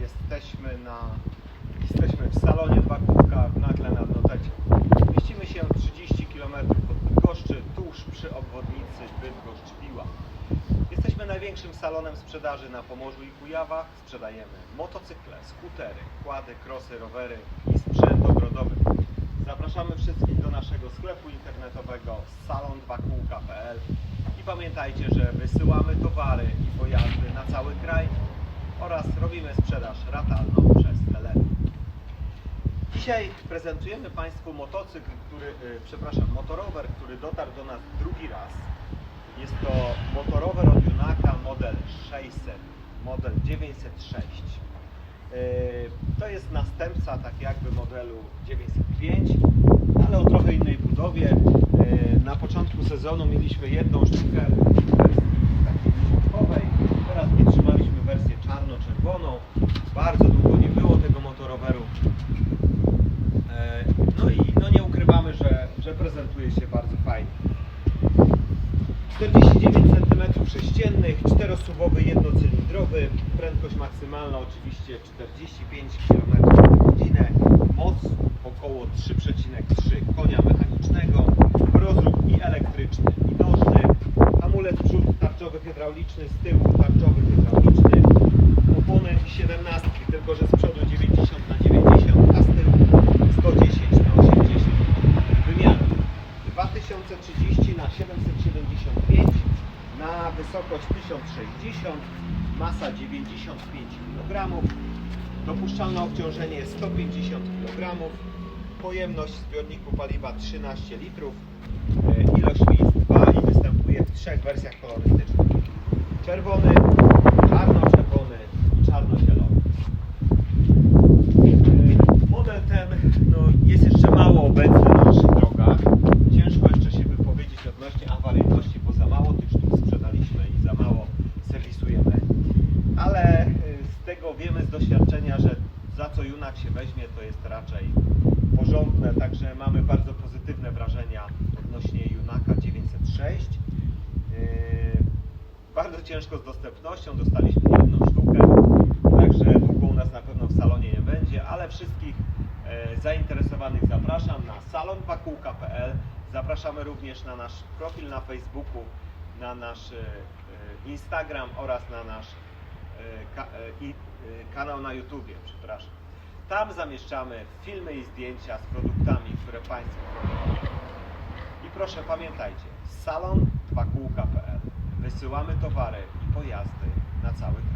Jesteśmy na jesteśmy w salonie Dwa Kółka w Nagle nad Notecie. Mieścimy się 30 km od Bydgoszczy, tuż przy obwodnicy Bydgoszcz-Piła. Jesteśmy największym salonem sprzedaży na Pomorzu i Kujawach. Sprzedajemy motocykle, skutery, kłady, krosy, rowery i sprzęt ogrodowy. Zapraszamy wszystkich do naszego sklepu internetowego salon2kółka.pl i pamiętajcie, że wysyłamy towary i pojazdy na cały kraj oraz robimy sprzedaż ratalną przez telefon. Dzisiaj prezentujemy Państwu motocykl, który, y, przepraszam, motorower, który dotarł do nas drugi raz. Jest to motorower od Junaka model 600, model 906. Y, To jest następca tak jakby modelu 905, ale o trochę innej budowie. Y, Na początku sezonu mieliśmy jedną sztukę Bardzo długo nie było tego motoroweru. E, No i no nie ukrywamy, że, że prezentuje się bardzo fajnie. 49 cm sześciennych, czterosuwowy jednocylindrowy, prędkość maksymalna oczywiście 45 km godzinę, moc około 3,3 konia mechanicznego, rozruch i elektryczny i nożny, hamulec przód tarczowy hydrauliczny, z tyłu tarczowy hydrauliczny, 17, tylko że z przodu 90 na 90, a z tyłu 110 na 80 wymiar 2030 na 775 na wysokość 1060 masa 95 kg dopuszczalne obciążenie 150 kg pojemność zbiorniku paliwa 13 litrów. E, ilość miejsc 2 i występuje w trzech wersjach kolorystycznych. Czerwony, czarno-czerwony i czarno-zielony E, Model ten no, jest jeszcze mało obecny na naszych drogach. Ciężko jeszcze się wypowiedzieć odnośnie awaryjności, bo za mało tych sztuk sprzedaliśmy i za mało serwisujemy. Ale y, z tego wiemy z doświadczenia, że za co Junak się weźmie, to jest raczej porządne. Także mamy bardzo pozytywne wrażenia odnośnie Junaka 906. Yy, Bardzo ciężko z dostępnością, dostaliśmy jedną sztukę, także długo u nas na pewno w salonie nie będzie, ale wszystkich e, zainteresowanych zapraszam na salonpakółka.pl. Zapraszamy również na nasz profil na Facebooku, na nasz e, e, Instagram oraz na nasz e, kanał na YouTubie, przepraszam. Tam zamieszczamy filmy i zdjęcia z produktami, które Państwo. I proszę pamiętajcie, salon2kółka.pl Wysyłamy towary i pojazdy na cały kraj.